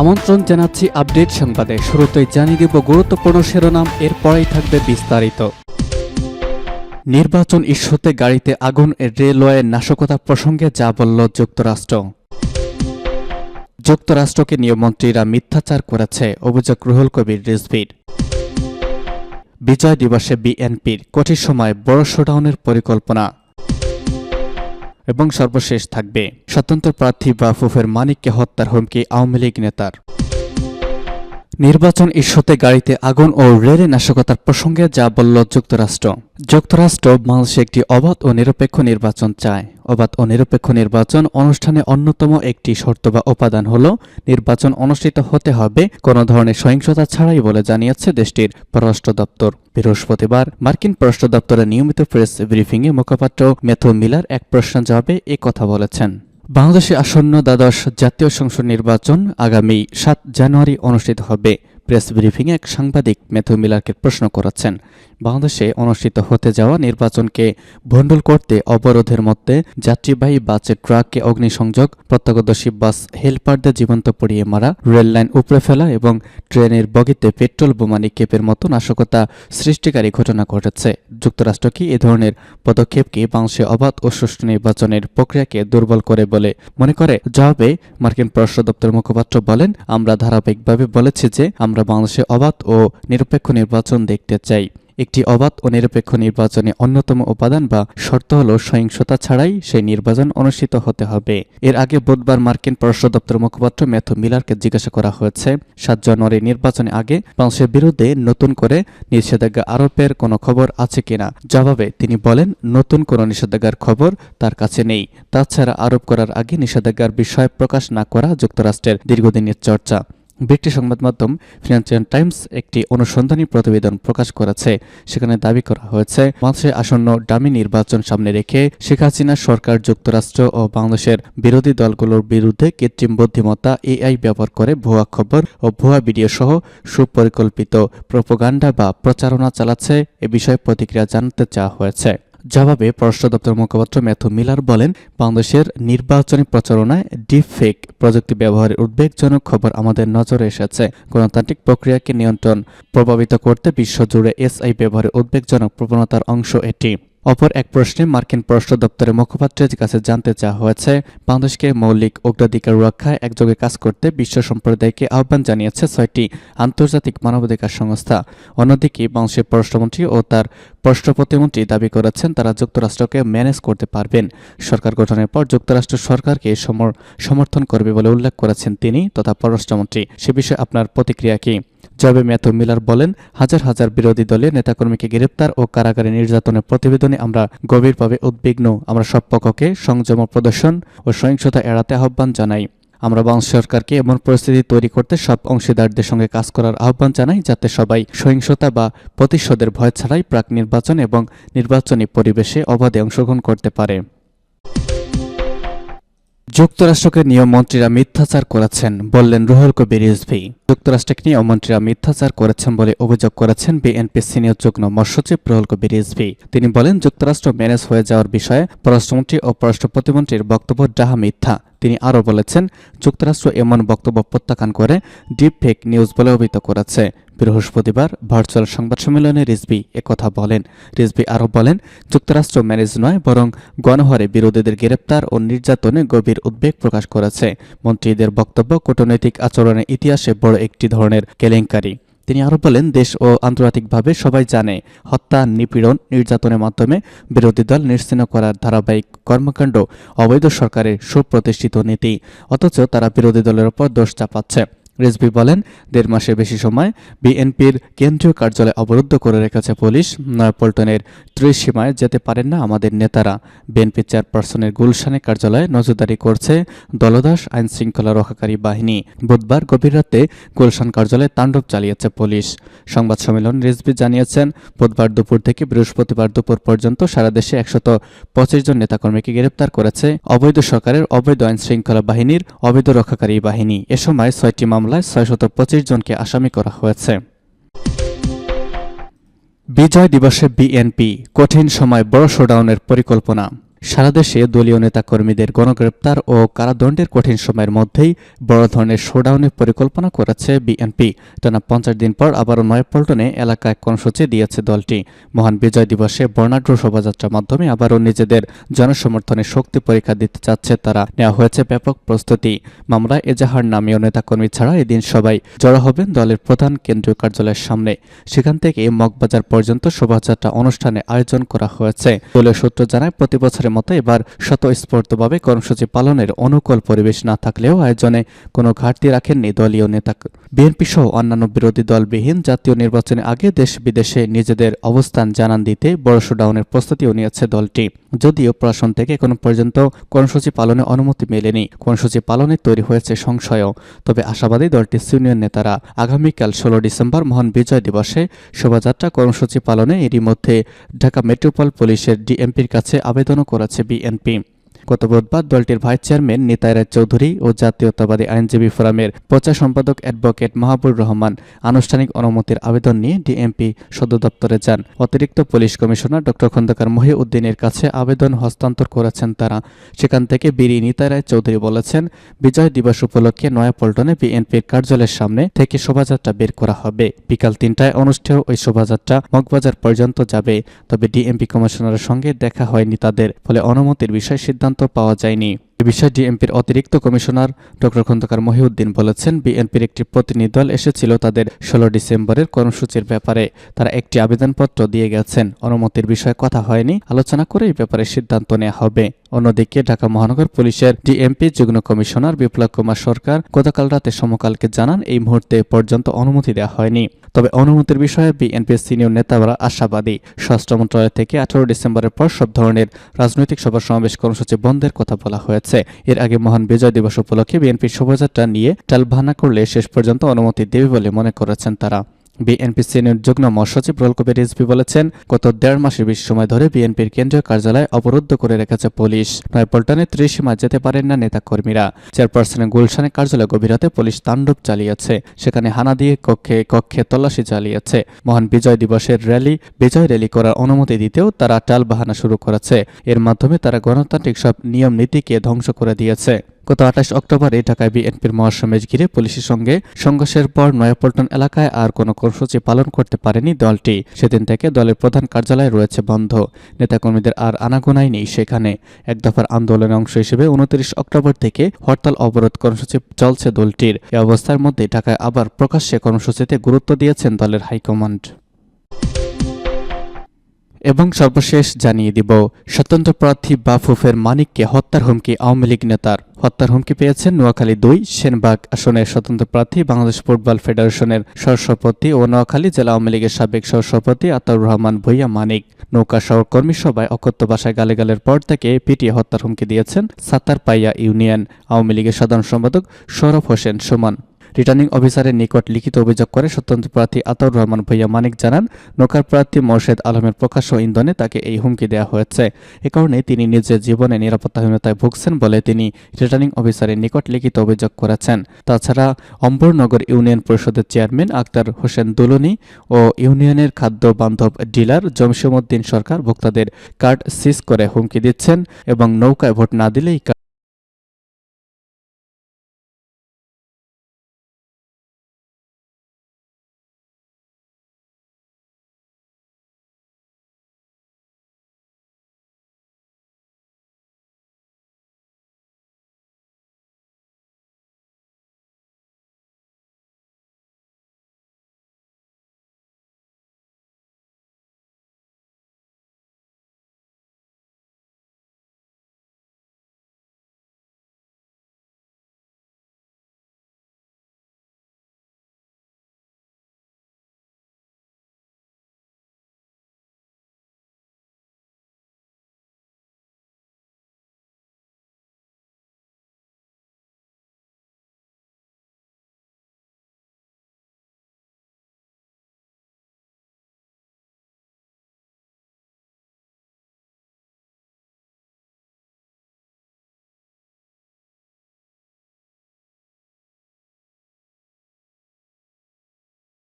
আমন্ত্রণ জানাচ্ছি আপডেট সংবাদে। শুরুতেই জানিয়ে দেব গুরুত্বপূর্ণ শিরোনাম, এরপরেই থাকবে বিস্তারিত। নির্বাচন ইস্যুতে গাড়িতে আগুন, রেলওয়ে নাশকতা প্রসঙ্গে যা বলল যুক্তরাষ্ট্র। যুক্তরাষ্ট্রকে নিয়মমন্ত্রীরা মিথ্যাচার করেছে, অভিযোগ রুহুল কবির রিজভির। বিজয় দিবসে বিএনপির কঠিন সময়, বড় শোডাউনের পরিকল্পনা। এবং সর্বশেষ থাকবে। স্বতন্ত্র প্রার্থী বাফুফের মানিককে হত্যার হুমকি আওয়ামী লীগ নেতার। নির্বাচন ইস্যুতে গাড়িতে আগুন ও রেলে নাশকতার প্রসঙ্গে যা বলল যুক্তরাষ্ট্র। যুক্তরাষ্ট্র বাংলাদেশে একটি অবাধ ও নিরপেক্ষ নির্বাচন চায়। অবাধ ও নিরপেক্ষ নির্বাচন অনুষ্ঠানে অন্যতম একটি শর্ত বা উপাদান হল নির্বাচন অনুষ্ঠিত হতে হবে কোনো ধরনের সহিংসতা ছাড়াই বলে জানিয়েছে দেশটির পররাষ্ট্র দপ্তর। বৃহস্পতিবার মার্কিন পররাষ্ট্র দপ্তরের নিয়মিত প্রেস ব্রিফিংয়ে মুখপাত্র মেথু মিলার এক প্রশ্নের জবাবে এ কথা বলেছেন। বাংলাদেশে আসন্ন দ্বাদশ জাতীয় সংসদ নির্বাচন আগামী সাত জানুয়ারি অনুষ্ঠিত হবে। প্রেস ব্রিফিংয়ে এক সাংবাদিক মেথু মিলারকে প্রশ্ন করেছেন বাংলাদেশে অনুষ্ঠিত হতে যাওয়া নির্বাচনকে ভণ্ডুল করতে অবরোধের মধ্যে যাত্রীবাহী বাসে ট্রাককে অগ্নিসংযোগ, প্রত্যক্ষদর্শী বাস হেলপারদের জীবন্ত পড়িয়ে মারা, রেললাইন উপড়ে ফেলা এবং ট্রেনের বগিতে পেট্রোল বোমা নিক্ষেপের মতো নাশকতা সৃষ্টিকারী ঘটনা ঘটেছে। যুক্তরাষ্ট্র কি এ ধরনের পদক্ষেপকে বাংলাদেশে অবাধ ও সুষ্ঠু নির্বাচনের প্রক্রিয়াকে দুর্বল করে বলে মনে করে? জবাবে মার্কিন পররাষ্ট্র দপ্তরের মুখপাত্র বলেন, আমরা ধারাবাহিকভাবে বলেছি যে আমরা বাংলাদেশে অবাধ ও নিরপেক্ষ নির্বাচন দেখতে চাই। একটি অবাধ ও নিরপেক্ষ নির্বাচনে অন্যতম উপাদান বা শর্ত হল সহিংসতা ছাড়াই সেই নির্বাচন অনুষ্ঠিত হতে হবে। এর আগে বুধবার মার্কিন পররাষ্ট্র দপ্তর মুখপাত্র ম্যাথু মিলারকে জিজ্ঞাসা করা হয়েছে, সাত জানুয়ারি নির্বাচনের আগে বাংলাদেশের বিরুদ্ধে নতুন করে নিষেধাজ্ঞা আরোপের কোনো খবর আছে কিনা? জবাবে তিনি বলেন, নতুন কোনো নিষেধাজ্ঞার খবর তার কাছে নেই। তাছাড়া আরোপ করার আগে নিষেধাজ্ঞার বিষয় প্রকাশ না করা যুক্তরাষ্ট্রের দীর্ঘদিনের চর্চা। ব্রিটিশ সংবাদ মাধ্যম ফিনান্সিয়াল টাইমস একটি অনুসন্ধানী প্রতিবেদন প্রকাশ করেছে। সেখানে দাবি করা হয়েছে বাংলাদেশে আসন্ন ডামি নির্বাচন সামনে রেখে শেখ হাসিনা সরকার, যুক্তরাষ্ট্র ও বাংলাদেশের বিরোধী দলগুলোর বিরুদ্ধে কৃত্রিম বুদ্ধিমত্তা, এআই ব্যবহার করে ভুয়া খবর ও ভুয়া ভিডিও সহ সুপরিকল্পিত প্রোপাগান্ডা বা প্রচারণা চালাচ্ছে এ বিষয়ে প্রতিক্রিয়া জানাতে চাওয়া হয়েছে। জবাবে পররাষ্ট্র দপ্তর মুখপাত্র ম্যাথু মিলার বলেন, বাংলাদেশের নির্বাচনী প্রচারণায় ডিপ ফেক প্রযুক্তি ব্যবহারের উদ্বেগজনক খবর আমাদের নজরে এসেছে। গণতান্ত্রিক প্রক্রিয়াকে নিয়ন্ত্রণ প্রভাবিত করতে বিশ্বজুড়ে এসআই ব্যবহারের উদ্বেগজনক প্রবণতার অংশ এটি। অপর এক প্রশ্নে মার্কিন পররাষ্ট্র দপ্তরের মুখপাত্রের কাছে জানতে চাওয়া হয়েছে, বাংলাদেশকে মৌলিক অগ্রাধিকার রক্ষায় একযোগে কাজ করতে বিশ্ব সম্প্রদায়কে আহ্বান জানিয়েছে ছয়টি আন্তর্জাতিক মানবাধিকার সংস্থা। অন্যদিকে বাংলাদেশের পররাষ্ট্রমন্ত্রী ও তার পররাষ্ট্র প্রতিমন্ত্রী দাবি করেছেন, তারা যুক্তরাষ্ট্রকে ম্যানেজ করতে পারবেন। সরকার গঠনের পর যুক্তরাষ্ট্র সরকারকে সমর- সমর্থন করবে বলে উল্লেখ করেছেন তিনি তথা পররাষ্ট্রমন্ত্রী। সে বিষয়ে আপনার প্রতিক্রিয়া কি? জবে ম্যাথু মিলার বলেন, হাজার হাজার বিরোধী দলের নেতাকর্মীকে গ্রেপ্তার ও কারাগারে নির্যাতনের প্রতিবেদনে আমরা গভীরভাবে উদ্বিগ্ন। আমরা সব পক্ষকে সংযম প্রদর্শন ও সহিংসতা এড়াতে আহ্বান জানাই। আমরা বাংলাদেশ সরকারকে এমন পরিস্থিতি তৈরি করতে সব অংশীদারদের সঙ্গে কাজ করার আহ্বান জানাই, যাতে সবাই সহিংসতা বা প্রতিশোধের ভয় ছাড়াই প্রাক নির্বাচন এবং নির্বাচনী পরিবেশে অবাধে অংশগ্রহণ করতে পারে। যুক্তরাষ্ট্রকে নিয়ম মন্ত্রীরা মিথ্যাচার করেছেন, বললেন রুহুল কবির রিজভী যুক্তরাষ্ট্রকে নিয়মমন্ত্রীরা মিথ্যাচার করেছেন বলে অভিযোগ করেছেন বিএনপি সিনিয়র যুগ্ম মহাসচিব রুহুল কবির রিজভী তিনি বলেন, যুক্তরাষ্ট্র ম্যানেজ হয়ে যাওয়ার বিষয়ে পররাষ্ট্রমন্ত্রী ও পররাষ্ট্র প্রতিমন্ত্রীর বক্তব্য ডাহা মিথ্যা। তিনি আরও বলেছেন, যুক্তরাষ্ট্র এমন বক্তব্য প্রত্যাখ্যান করে ডিপ ফেক নিউজ বলে অভিহিত করেছে। বৃহস্পতিবার ভার্চুয়াল সংবাদ সম্মেলনে রিজবি একথা বলেন। রিজবি আরও বলেন, যুক্তরাষ্ট্র ম্যানেজ নয়, বরং গণহারে বিরোধীদের গ্রেপ্তার ও নির্যাতনে গভীর উদ্বেগ প্রকাশ করেছে। মন্ত্রীদের বক্তব্য কূটনৈতিক আচরণের ইতিহাসে বড় একটি ধরনের কেলেঙ্কারি। তিনি আরও বলেন, দেশ ও আন্তর্জাতিকভাবে সবাই জানে, হত্যা, নিপীড়ন, নির্যাতনের মাধ্যমে বিরোধী দল নিশ্চিন্ন করার ধারাবাহিক কর্মকাণ্ড অবৈধ সরকারের সুপ্রতিষ্ঠিত নীতি, অথচ তারা বিরোধী দলের ওপর দোষ চাপাচ্ছে। রেজবি বলেন, দেড় মাসের বেশি সময় বিএনপির কেন্দ্রীয় কার্যালয় অবরুদ্ধ করে রেখেছে পুলিশ। নয়াপল্টনের ত্রিসীমায় যেতে পারেন না আমাদের নেতারা। বিএনপি চেয়ারপারসনের গুলশানে কার্যালয়ে নজরদারি করছে দলদাস আইন শৃঙ্খলা রক্ষাকারী বাহিনী। বুধবার গভীর রাতে গুলশান কার্যালয়ে তাণ্ডব চালিয়েছে পুলিশ। সংবাদ সম্মেলন রিজভি জানিয়েছেন, বুধবার দুপুর থেকে বৃহস্পতিবার দুপুর পর্যন্ত সারা দেশে একশত পঁচিশ জন নেতাকর্মীকে গ্রেপ্তার করেছে অবৈধ সরকারের অবৈধ আইন শৃঙ্খলা বাহিনীর অবৈধ রক্ষাকারী বাহিনী। এ সময় ছয়টি মামলায় ছয়শত পঁচিশ জনকে আসামি করা হয়েছে। বিজয় দিবসে বিএনপি, কঠিন সময় বড় শোডাউনের পরিকল্পনা। সারা দেশে দলীয় নেতাকর্মীদের গণগ্রেপ্তার ও কারাদণ্ডের কঠিন সময়ের মধ্যেই বড় ধরনের শোডাউনের পরিকল্পনা করেছে বিএনপি। টানা পঞ্চাশ দিন পর আবারও নয়াপল্টনে এলাকায় কর্মসূচি দিয়েছে দলটি। মহান বিজয় দিবসে বর্ণাঢ্য শোভাযাত্রার মাধ্যমে আবারও নিজেদের জনসমর্থনে শক্তি পরীক্ষা দিতে চাচ্ছে তারা। নেওয়া হয়েছে ব্যাপক প্রস্তুতি। মামলায় এজাহার নামীয় নেতাকর্মী ছাড়া এদিন সবাই জড়ো হবেন দলের প্রধান কেন্দ্রীয় কার্যালয়ের সামনে। সেখান থেকে মগবাজার পর্যন্ত শোভাযাত্রা অনুষ্ঠানে আয়োজন করা হয়েছে। দলীয় সূত্র জানায়, প্রতি বছরের মতো এবার স্বতঃস্ফূর্তভাবে কর্মসূচি পালনের অনুকূল পরিবেশ না থাকলেও আয়োজনে কোনো ঘাটতি রাখেননি দলীয় নেতা। বিএনপি সহ অন্যান্য বিরোধী দলবিহীন জাতীয় নির্বাচনের আগে দেশ বিদেশে নিজেদের অবস্থান জানান দিতে বড় শোডাউনের প্রস্তুতিও নিয়েছে দলটি। যদিও প্রশাসন থেকে এখনও পর্যন্ত কর্মসূচি পালনে অনুমতি মেলেনি। কর্মসূচি পালনে তৈরি হয়েছে সংশয়ও। তবে আশাবাদী দলটির সিনিয়র নেতারা আগামীকাল ষোলো ডিসেম্বর মহান বিজয় দিবসে শোভাযাত্রা কর্মসূচি পালনে এরই মধ্যে ঢাকা মেট্রোপল পুলিশের ডিএমপির কাছে আবেদনও করেছে বিএনপি গত বুধবার দলটির ভাইস চেয়ারম্যান নিতাই চৌধুরী ও জাতীয়তাবাদী আইনজীবী ফোরামের প্রচার সম্পাদক অ্যাডভোকেট মাহবুর রহমান আনুষ্ঠানিক অনুমতির আবেদন নিয়ে ডিএমপি সদর দপ্তরে যান। অতিরিক্ত পুলিশ কমিশনার ড খন্দকার মহিউদ্দিনের কাছে আবেদন হস্তান্তর করেছেন তারা। সেখান থেকে বিরি নিতাই রায় চৌধুরী বলেছেন, বিজয় দিবস উপলক্ষে নয়াপল্টনে বিএনপির কার্যালয়ের সামনে থেকে শোভাযাত্রা বের করা হবে। বিকাল তিনটায় অনুষ্ঠেয় ওই শোভাযাত্রা মগবাজার পর্যন্ত যাবে, তবে ডিএমপি কমিশনারের সঙ্গে দেখা হয়নি তাদের, ফলে অনুমতির বিষয়ে সিদ্ধান্ত পাওয়া যায়নি। এ বিষয়ে ডিএমপির অতিরিক্ত কমিশনার ড খন্দকার মহিউদ্দিন বলেছেন, বিএনপির একটি প্রতিনিধি এসেছিল তাদের ষোলো ডিসেম্বরের কর্মসূচির ব্যাপারে। তারা একটি আবেদনপত্র দিয়ে গেছেন। অনুমতির বিষয়ে কথা হয়নি। আলোচনা করে এই ব্যাপারে সিদ্ধান্ত নেওয়া হবে। অন্যদিকে ঢাকা মহানগর পুলিশের ডিএমপি যুগ্ম কমিশনার বিপ্লব কুমার সরকার গতকাল রাতে সমকালকে জানান, এই মুহূর্তে পর্যন্ত অনুমতি দেওয়া হয়নি। তবে অনুমতির বিষয়ে বিএনপির সিনিয়র নেতারা আশাবাদী। স্বরাষ্ট্র মন্ত্রণালয় থেকে আঠারো ডিসেম্বরের পর সব ধরনের রাজনৈতিক সভা সমাবেশ কর্মসূচি বন্ধের কথা বলা হয়েছে। এর আগে মহান বিজয় দিবস উপলক্ষে বিএনপির শোভাযাত্রা নিয়ে টালভানা করলে শেষ পর্যন্ত অনুমতি দেবে বলে মনে করেছেন তারা। বিএনপি সিনিয়র যুগ্ম মহাসচিব রুল কবির রিজভি বলেছেন, গত দেড় মাসের বেশি সময় ধরে বিএনপির কেন্দ্রীয় কার্যালয় অবরুদ্ধ করে রেখেছে পুলিশ। নয়পল্টনে ত্রিসীমা যেতে পারেন না নেতাকর্মীরা। চেয়ারপারসনের গুলশানের কার্যালয় গভীরাতে পুলিশ তাণ্ডব চালিয়েছে। সেখানে হানা দিয়ে কক্ষে কক্ষে তল্লাশি চালিয়েছে। মহান বিজয় দিবসের র্যালি, বিজয় র্যালি করার অনুমতি দিতেও তারা টাল বাহানা শুরু করেছে। এর মাধ্যমে তারা গণতান্ত্রিক সব নিয়ম নীতিকে ধ্বংস করে দিয়েছে। গত আঠাশ অক্টোবরে ঢাকায় বিএনপির মহাসমাবেশ ঘিরে পুলিশের সঙ্গে সংঘর্ষের পর নয়াপল্টন এলাকায় আর কোনো কর্মসূচি পালন করতে পারেনি দলটি। সেদিন থেকে দলের প্রধান কার্যালয় রয়েছে বন্ধ। নেতাকর্মীদের আর আনাগোনাই নেই সেখানে। এক দফার আন্দোলনের অংশ হিসেবে উনত্রিশ অক্টোবর থেকে হরতাল অবরোধ কর্মসূচি চলছে দলটির। এ অবস্থার মধ্যে ঢাকায় আবার প্রকাশ্যে কর্মসূচিতে গুরুত্ব দিয়েছেন দলের হাইকমান্ড। এবং সর্বশেষ জানিয়ে দিব, স্বতন্ত্র প্রার্থী বাফুফের মানিককে হত্যার হুমকি আওয়ামী লীগ নেতার। হত্যার হুমকি পেয়েছেন নোয়াখালী দুই সেনবাগ আসনের স্বতন্ত্র প্রার্থী বাংলাদেশ ফুটবল ফেডারেশনের সহসভাপতি ও নোয়াখালী জেলা আওয়ামী লীগের সাবেক সহসভাপতি আতাউর রহমান ভুইয়া মানিক। নৌকা সহকর্মী সভায় অকথ্য ভাষায় গালেগালের পর থেকে পিটিয়ে হত্যার হুমকি দিয়েছেন সাতার পাইয়া ইউনিয়ন। আওয়ামী লীগের সাধারণ সম্পাদক সৌরভ হোসেন সুমন। রিটার্নিং অফিসারের নিকট লিখিত অভিযোগ করে স্বতন্ত্র প্রার্থী আতাউর রহমান ভৈয়া মানিক জানান, নৌকার প্রার্থী মোর্শেদ আলমের প্রকাশ্য ইন্ধনে তাকে এই হুমকি দেওয়া হয়েছে। এ কারণে তিনি নিজের জীবনে নিরাপত্তাহীনতায় ভুগছেন বলে তিনি রিটার্নিং অফিসারের নিকট লিখিত অভিযোগ করেছেন। তাছাড়া অম্বরনগর ইউনিয়ন পরিষদের চেয়ারম্যান আক্তার হোসেন দুলুনি ও ইউনিয়নের খাদ্য বান্ধব ডিলার জমশিমুদ্দিন সরকার ভোক্তাদের কার্ড সিজ করে হুমকি দিচ্ছেন এবং নৌকায় ভোট না দিলেই